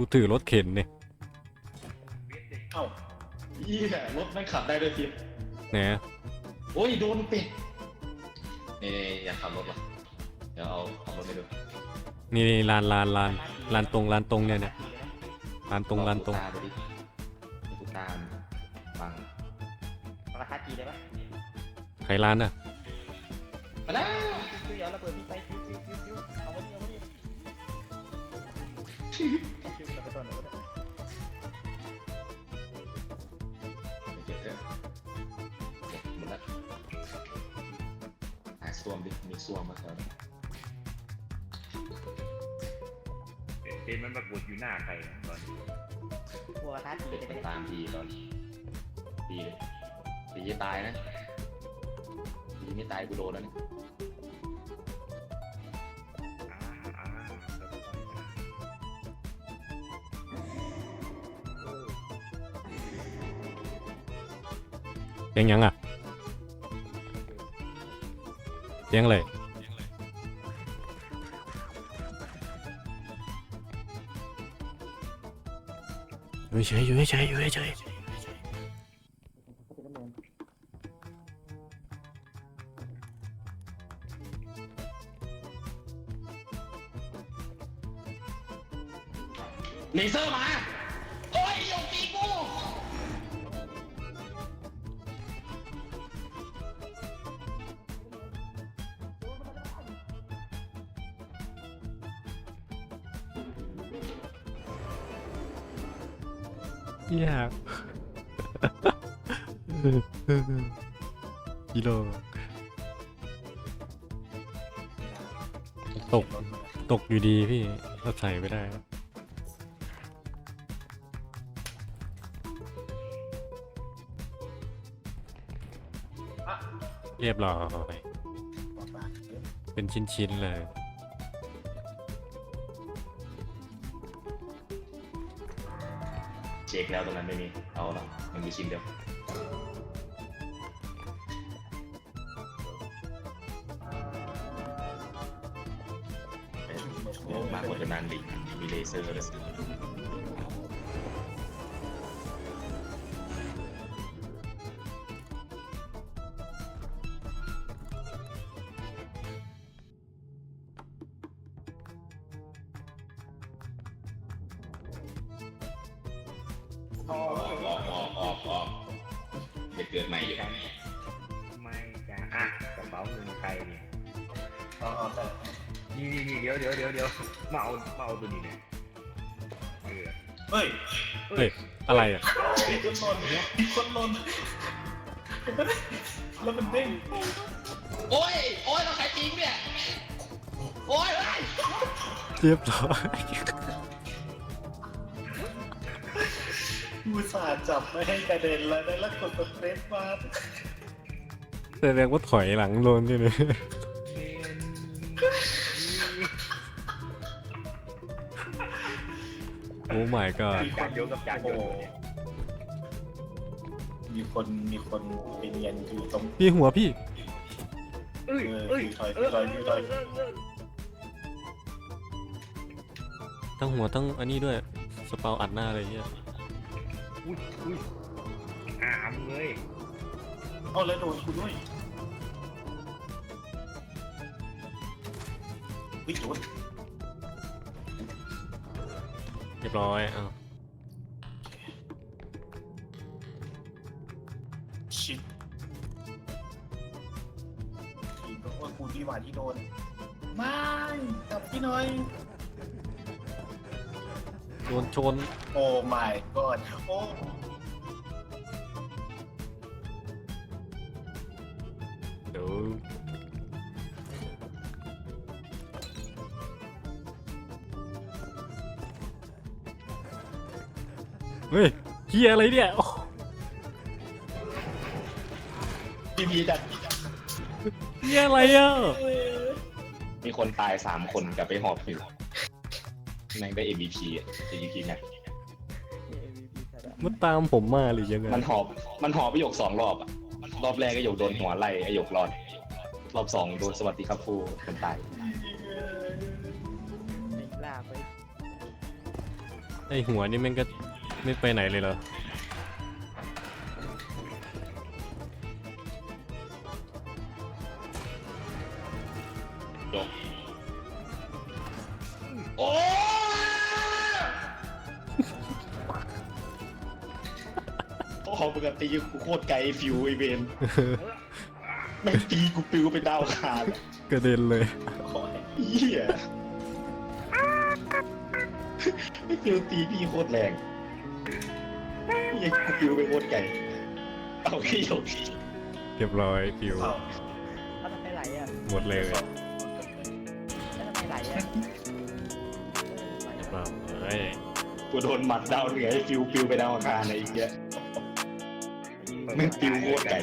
กูถือรถเข็นเนี่ยเอ้าอีแหละรถไม่งขับได้ด้วยทิพย์นะโอ้ยโดนเป็ดนี่ๆอยากขับรถเหรอเดี๋ยวเอาขับรถไปดูนี่นี่ลานลานลานลานตรงลานตรงเนี่ยเนี่ยลานตรงลานตรงตาดูดิดูตามบังราคาจีได้ปะใครลานอะ มาแล้วคือเอาระเบิดพี่ไปคิวคิวคิวคิวเอาไว้ดิเอาไว้ดิ วมดิมีซ่วมมาแถวนี้เต้นมันปรากฏอยู่หน้าใครนะตอนนี้กลัวราคาจีเด็กได้มันไหมตามพีตอนพีเลยพีจะตายนะพีไม่ตายกูโดนแล้วเนี่ยอ่าอ่าแล้วก็ไปนะเสียงยังอะ เสียงอะไรอยู่เฉยอยู่เฉยอยู่เฉยเลเซอร์มา ยากกิโลตก ตกอยู่ดีพี่ก็ใส่ไม่ได้เรียบร้อย เป็นชิ้น ๆ เลย เช็คแล้วตรงนั้นไม่มี เอาละมันมีชิ้นเดียวมากกว่าจะนานดิมีเลเซอร์เลย ออกออกออกออกออกเด็กเกิดใหม่อยู่ไม่จ้ะอะกระเป๋าเงินใครเนี่ยอ๋อแต่นี่นี่นี่เดี๋ยวเดี๋ยวเดี๋ยวเดี๋ยวมาเอามาเอาตัวนี้เนี่ยเออเฮ้ยเฮ้ยอะไรอะมีคนหล่นมีคนหล่นแล้วมันเด้งโอ้ยโอ้ยเราใครจริงเนี่ยโอ้ยเฮ้ยเรียบร้อย อุตส่าห์จับไม่ให้กระเด็นแล้วนะแล้วกดสเปซมาแสดงว่าถอยหลังโดนด้วยเนี่ยโอ้ my god จานโยกับจานโยเนี่ยมีคนมีคนไปเนียนอยู่ตรงพี่หัวพี่ เอ้ยเออเอ้ยถอยเออถอยถอยเออเออทั้งหัวทั้งอันนี้ด้วย สเปาอัดหน้าอะไรเงี้ย อุ้ยอุ้ยอามเลยเอาแล้วโดนกูด้วยวิโดนเรียบร้อยอ้าวชิดทีบอกว่ากูที่หวานที่โดนไม่จับพี่หน่อย โดนชนโอ้ my god โอ้เดี๋ยวเฮ้ยเฮียอะไรเนี่ยโอ้พี่พีดันเฮียอะไรอะมีคนตายสามคนกับไปหอบอยู่ แม่งได้ MVP อะ MVP ไงมันตามผมมาหรือยังไงมันหอบมันหอบประโยคสองรอบอะรอบแรกก็โยกโดนหัวไล่ไอโยกรอดรอบสองโดนสวัสดีครับฟูคนตายลากไปไอหัวนี่แม่งก็ไม่ไปไหนเลยเหรอ โอ้ปกติกูโคตรไกลฟิวไอเวนแม่งตีกูปิวไปดาวคานกระเด็นเลยโอ้ยเหี้ยไม่ฟิวตีพี่โคตรแรงยังกูปิวไปโคตรไกลเอาแค่หยกเรียบร้อยปิวเอาแล้วทำไมไหลอะหมดเลยแล้วทำไมไหลอะเรียบร้อยเฮ้ยกูโดนหมัดดาวเหนือไอ้ฟิวปิวไปดาวอังคารอะไรอีกเงี้ย แม่งปิวโคตรไกล